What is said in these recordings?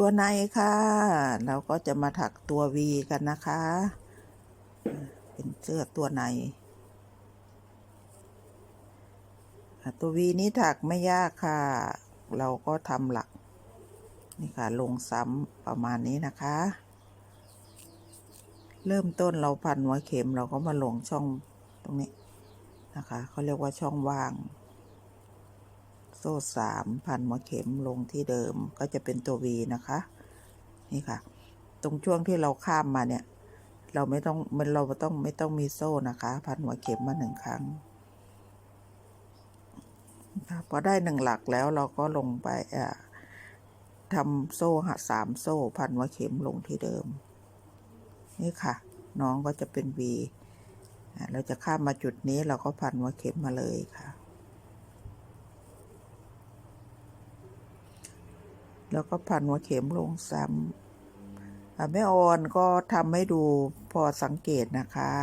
ตัวในค่ะ เราก็จะมาถักตัว V กันนะคะ เป็นเสื้อตัวในตัว V นี้ถักไม่ยากค่ะ เราก็ทำหลัก นี่ค่ะ ลงซ้ำประมาณนี้นะคะ เริ่มต้นเราพันหัวเข็มเราก็มาลงช่องตรงนี้นะคะเขาเรียกว่าช่องว่าง โซ่สามพันหัวเข็มลงที่เดิมก็จะเป็นตัว V นะคะ นี่ค่ะ ตรงช่วงที่เราข้ามมาเนี่ย เราไม่ต้องมันเราต้องไม่ต้องมีโซ่นะคะ พันหัวเข็มมาหนึ่งครั้งพอได้หนึ่งหลักแล้วเราก็ลงไปอ่าทำโซ่หสามโซ่ พันหัวเข็มลงที่เดิม นี่ค่ะ น้องก็จะเป็น V เราจะข้ามมาจุดนี้เราก็พันหัวเข็มมาเลยค่ะ แล้วก็พันหัวเข็มลงซ้ำแม่ออนก็ทำให้ดูพอสังเกตนะคะ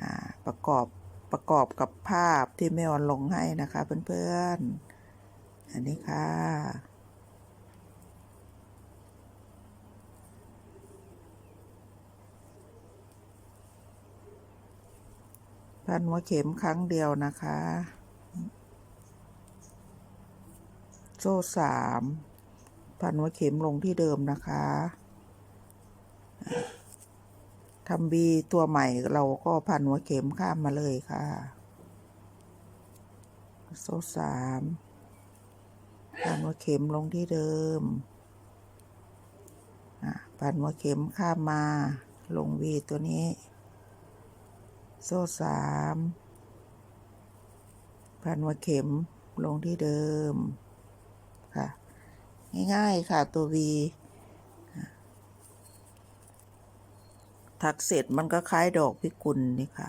อ่าประกอบประกอบกับภาพที่แม่ออนลงให้นะคะเพื่อนๆ อันนี้ค่ะพันหัวเข็มครั้งเดียวนะคะ โซ่สาม พันหัวเข็มลงที่เดิมนะคะทำบีตัวใหม่เราก็พันหัวเข็มข้ามมาเลยค่ะโซ่สามพันหัวเข็มลงที่เดิมพันหัวเข็มข้ามมา ลงวีตัวนี้ โซ่สามพันหัวเข็มลงที่เดิม ง่ายๆค่ะตัว V ถักเสร็จมันก็คล้ายดอกพิกุลนี่ค่ะ